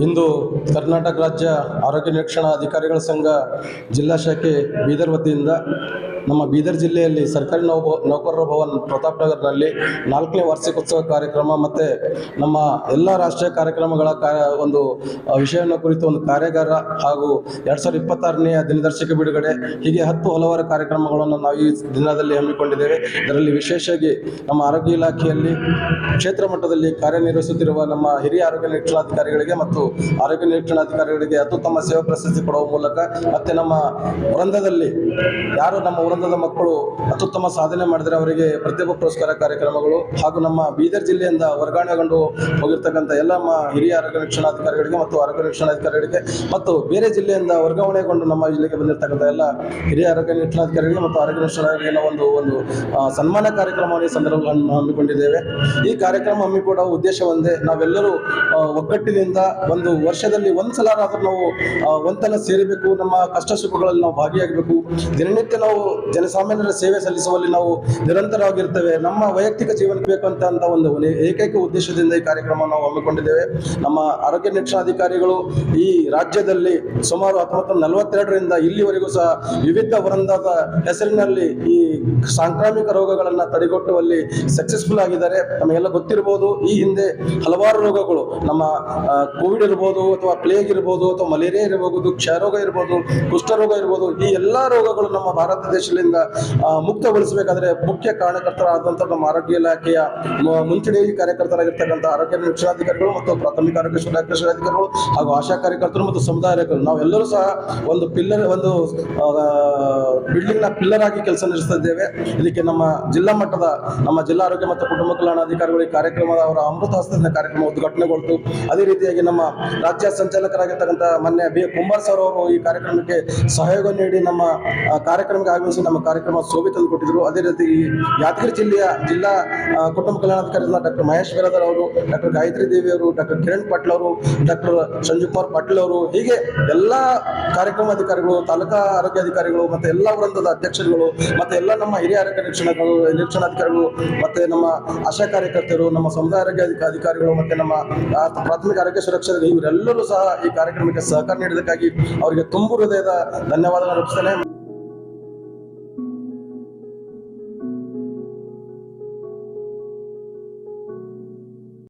ಇಂದು ಕರ್ನಾಟಕ ರಾಜ್ಯ ಆರೋಗ್ಯ ನಿರೀಕ್ಷಣಾ ಅಧಿಕಾರಿಗಳ ಸಂಘ ಜಿಲ್ಲಾ ಶಾಖೆ ಬೀದರ್ ವತಿಯಿಂದ ನಮ್ಮ ಬೀದರ್ ಜಿಲ್ಲೆಯಲ್ಲಿ ಸರ್ಕಾರಿ ನೌ ನೌಕರರ ಭವನ್ ಪ್ರತಾಪ್ ನಗರ್ನಲ್ಲಿ ನಾಲ್ಕನೇ ವಾರ್ಷಿಕೋತ್ಸವ ಕಾರ್ಯಕ್ರಮ ಮತ್ತು ನಮ್ಮ ಎಲ್ಲ ರಾಷ್ಟ್ರೀಯ ಕಾರ್ಯಕ್ರಮಗಳ ಒಂದು ವಿಷಯವನ್ನು ಕುರಿತು ಒಂದು ಕಾರ್ಯಾಗಾರ ಹಾಗೂ ಎರಡು ಸಾವಿರದ ಇಪ್ಪತ್ತಾರನೆಯ ದಿನದರ್ಶಕ ಬಿಡುಗಡೆ, ಹೀಗೆ ಹತ್ತು ಹಲವಾರು ಕಾರ್ಯಕ್ರಮಗಳನ್ನು ನಾವು ಈ ದಿನದಲ್ಲಿ ಹಮ್ಮಿಕೊಂಡಿದ್ದೇವೆ. ಇದರಲ್ಲಿ ವಿಶೇಷವಾಗಿ ನಮ್ಮ ಆರೋಗ್ಯ ಇಲಾಖೆಯಲ್ಲಿ, ಕ್ಷೇತ್ರ ಮಟ್ಟದಲ್ಲಿ ಕಾರ್ಯನಿರ್ವಹಿಸುತ್ತಿರುವ ನಮ್ಮ ಹಿರಿಯ ಆರೋಗ್ಯ ನಿರೀಕ್ಷಣಾಧಿಕಾರಿಗಳಿಗೆ ಮತ್ತು ಆರೋಗ್ಯ ನಿರೀಕ್ಷಣಾಧಿಕಾರಿಗಳಿಗೆ ಅತ್ಯುತ್ತಮ ಸೇವಾ ಪ್ರಶಸ್ತಿ ಕೊಡುವ ಮೂಲಕ ಮತ್ತೆ ನಮ್ಮ ವೃಂದದಲ್ಲಿ ಯಾರು ನಮ್ಮ ವೃಂದದ ಮಕ್ಕಳು ಅತ್ಯುತ್ತಮ ಸಾಧನೆ ಮಾಡಿದರೆ ಅವರಿಗೆ ಪ್ರತಿಭಾ ಪುರಸ್ಕಾರ ಕಾರ್ಯಕ್ರಮಗಳು ಹಾಗೂ ನಮ್ಮ ಬೀದರ್ ಜಿಲ್ಲೆಯಿಂದ ವರ್ಗಾವಣೆಗೊಂಡು ಹೋಗಿರ್ತಕ್ಕಂಥ ಎಲ್ಲ ನಮ್ಮ ಹಿರಿಯ ಆರೋಗ್ಯ ರಕ್ಷಣಾಧಿಕಾರಿಗಳಿಗೆ ಮತ್ತು ಆರೋಗ್ಯ ರಕ್ಷಣಾಧಿಕಾರಿಗಳಿಗೆ ಮತ್ತು ಬೇರೆ ಜಿಲ್ಲೆಯಿಂದ ವರ್ಗಾವಣೆಗೊಂಡು ನಮ್ಮ ಜಿಲ್ಲೆಗೆ ಬಂದಿರತಕ್ಕಂಥ ಎಲ್ಲ ಹಿರಿಯ ಆರೋಗ್ಯ ರಕ್ಷಣಾಧಿಕಾರಿಗಳಿಗೆ ಮತ್ತು ಆರೋಗ್ಯ ರಕ್ಷಣಾ ನಾವು ಒಂದು ಒಂದು ಸನ್ಮಾನ ಕಾರ್ಯಕ್ರಮವನ್ನು ಸಂದರ್ಭದಲ್ಲಿ ಹಮ್ಮಿಕೊಂಡಿದ್ದೇವೆ. ಈ ಕಾರ್ಯಕ್ರಮ ಹಮ್ಮಿಕೊಡುವ ಉದ್ದೇಶ ಒಂದೇ ನಾವೆಲ್ಲರೂ ಒಗ್ಗಟ್ಟಿನಿಂದ ಒಂದು ವರ್ಷದಲ್ಲಿ ಒಂದ್ಸಲಾದ್ರೂ ನಾವು ಒಂದನ ಸೇರಬೇಕು. ನಮ್ಮ ಕಷ್ಟ ಸುಖಗಳಲ್ಲಿ ನಾವು ಭಾಗಿಯಾಗಬೇಕು. ದಿನನಿತ್ಯ ನಾವು ಜನಸಾಮಾನ್ಯರ ಸೇವೆ ಸಲ್ಲಿಸುವಲ್ಲಿ ನಾವು ನಿರಂತರವಾಗಿರ್ತೇವೆ. ನಮ್ಮ ವೈಯಕ್ತಿಕ ಜೀವನಕ್ಕೆ ಬೇಕಂತ ಒಂದು ಏಕೈಕ ಉದ್ದೇಶದಿಂದ ಈ ಕಾರ್ಯಕ್ರಮ ನಾವು ಹಮ್ಮಿಕೊಂಡಿದ್ದೇವೆ. ನಮ್ಮ ಆರೋಗ್ಯ ನಿರೀಕ್ಷಣಾಧಿಕಾರಿಗಳು ಈ ರಾಜ್ಯದಲ್ಲಿ ಸುಮಾರು ಹತ್ತೊಂಬತ್ತು ನಲವತ್ತೆರಡರಿಂದ ಇಲ್ಲಿವರೆಗೂ ಸಹ ವಿವಿಧ ವೃಂದದ ಹೆಸರಿನಲ್ಲಿ ಈ ಸಾಂಕ್ರಾಮಿಕ ರೋಗಗಳನ್ನು ತಡೆಗಟ್ಟುವಲ್ಲಿ ಸಕ್ಸಸ್ಫುಲ್ ಆಗಿದ್ದಾರೆ. ನಮಗೆಲ್ಲ ಗೊತ್ತಿರಬಹುದು ಈ ಹಿಂದೆ ಹಲವಾರು ರೋಗಗಳು, ನಮ್ಮ ಕೋವಿಡ್ ಇರ್ಬೋದು ಅಥವಾ ಪ್ಲೇಗ್ ಇರ್ಬೋದು ಅಥವಾ ಮಲೇರಿಯಾ ಇರಬಹುದು ಕ್ಷಯರೋಗ ಇರ್ಬೋದು, ಕುಷ್ಠರೋಗ ಇರ್ಬೋದು, ಈ ಎಲ್ಲ ರೋಗಗಳು ನಮ್ಮ ಭಾರತ ದೇಶದಿಂದ ಆ, ಮುಕ್ತಗೊಳಿಸಬೇಕಾದ್ರೆ ಮುಖ್ಯ ಕಾರಣಕರ್ತರಾದಂತಹ ನಮ್ಮ ಆರೋಗ್ಯ ಇಲಾಖೆಯ ಮುಂಚೂಣಿ ಕಾರ್ಯಕರ್ತರಾಗಿರ್ತಕ್ಕಂಥ ಆರೋಗ್ಯ ನಿರೀಕ್ಷಣಾಧಿಕಾರಿಗಳು ಮತ್ತು ಪ್ರಾಥಮಿಕ ಆರೋಗ್ಯ ರಕ್ಷಣಾಧಿಕಾರಿಗಳು ಹಾಗೂ ಆಶಾ ಕಾರ್ಯಕರ್ತರು ಮತ್ತು ಸಮುದಾಯಗಳು ನಾವೆಲ್ಲರೂ ಸಹ ಒಂದು ಪಿಲ್ಲರ್ ಒಂದು ಬಿಲ್ಡಿಂಗ್ನ ಪಿಲ್ಲರ್ ಆಗಿ ಕೆಲಸ ನಡೆಸುತ್ತಿದ್ದೇವೆ ಇದಕ್ಕೆ ನಮ್ಮ ಜಿಲ್ಲಾ ಮಟ್ಟದ ನಮ್ಮ ಜಿಲ್ಲಾ ಆರೋಗ್ಯ ಮತ್ತು ಕುಟುಂಬ ಕಲ್ಯಾಣಾಧಿಕಾರಿಗಳು ಈ ಕಾರ್ಯಕ್ರಮದ ಅವರ ಅಮೃತ ಹಸ್ತದಿಂದ ಕಾರ್ಯಕ್ರಮ ಉದ್ಘಾಟನೆಗೊಳ್ತು. ಅದೇ ರೀತಿಯಾಗಿ ನಮ್ಮ ರಾಜ್ಯ ಸಂಚಾಲಕರಾಗಿರ್ತಕ್ಕಂಥ ಮೊನ್ನೆ ಬಿ ಕುಂಬಾರ್ ಸರ್ ಅವರು ಈ ಕಾರ್ಯಕ್ರಮಕ್ಕೆ ಸಹಯೋಗ ನೀಡಿ ನಮ್ಮ ಕಾರ್ಯಕ್ರಮಕ್ಕೆ ಆಗಮಿಸಿ ನಮ್ಮ ಕಾರ್ಯಕ್ರಮ ಶೋಭೆ ತಂದು ಕೊಟ್ಟಿದ್ರು. ಅದೇ ರೀತಿ ಯಾದಗಿರಿ ಜಿಲ್ಲೆಯ ಜಿಲ್ಲಾ ಕುಟುಂಬ ಕಲ್ಯಾಣಾಧಿಕಾರಿ ಡಾಕ್ಟರ್ ಮಹೇಶ್ ಬಿರಾದರ್ ಅವರು, ಡಾಕ್ಟರ್ ಗಾಯತ್ರಿ ದೇವಿ ಅವರು, ಡಾಕ್ಟರ್ ಕಿರಣ್ ಪಾಟೀಲ್ ಅವರು, ಡಾಕ್ಟರ್ ಸಂಜೀವ್ ಕುಮಾರ್ ಪಾಟೀಲ್ ಅವರು, ಹೀಗೆ ಎಲ್ಲ ಕಾರ್ಯಕ್ರಮ ಅಧಿಕಾರಿಗಳು, ತಾಲೂಕಾ ಆರೋಗ್ಯ ಅಧಿಕಾರಿಗಳು, ಮತ್ತೆ ಎಲ್ಲ ವೃಂದದ ಅಧ್ಯಕ್ಷರುಗಳು, ಮತ್ತೆ ಎಲ್ಲ ನಮ್ಮ ಹಿರಿಯ ಆರೋಗ್ಯ ನಿರೀಕ್ಷಣಗಳು ನಿರೀಕ್ಷಣಾಧಿಕಾರಿಗಳು, ಮತ್ತೆ ನಮ್ಮ ಆಶಾ ಕಾರ್ಯಕರ್ತರು ನಮ್ಮ ಸಮುದಾಯ ಆರೋಗ್ಯ ಅಧಿಕ- ಅಧಿಕಾರಿಗಳು, ಮತ್ತೆ ನಮ್ಮ ಪ್ರಾಥಮಿಕ ಆರೋಗ್ಯ ಸುರಕ್ಷಾ ಇವರೆಲ್ಲರೂ ಸಹ ಈ ಕಾರ್ಯಕ್ರಮಕ್ಕೆ ಸಹಕಾರ ನೀಡಿದ್ದಕ್ಕಾಗಿ ಅವರಿಗೆ ತುಂಬು ಹೃದಯದ ಧನ್ಯವಾದಗಳನ್ನು ಅರ್ಪಿಸ್ತೇನೆ.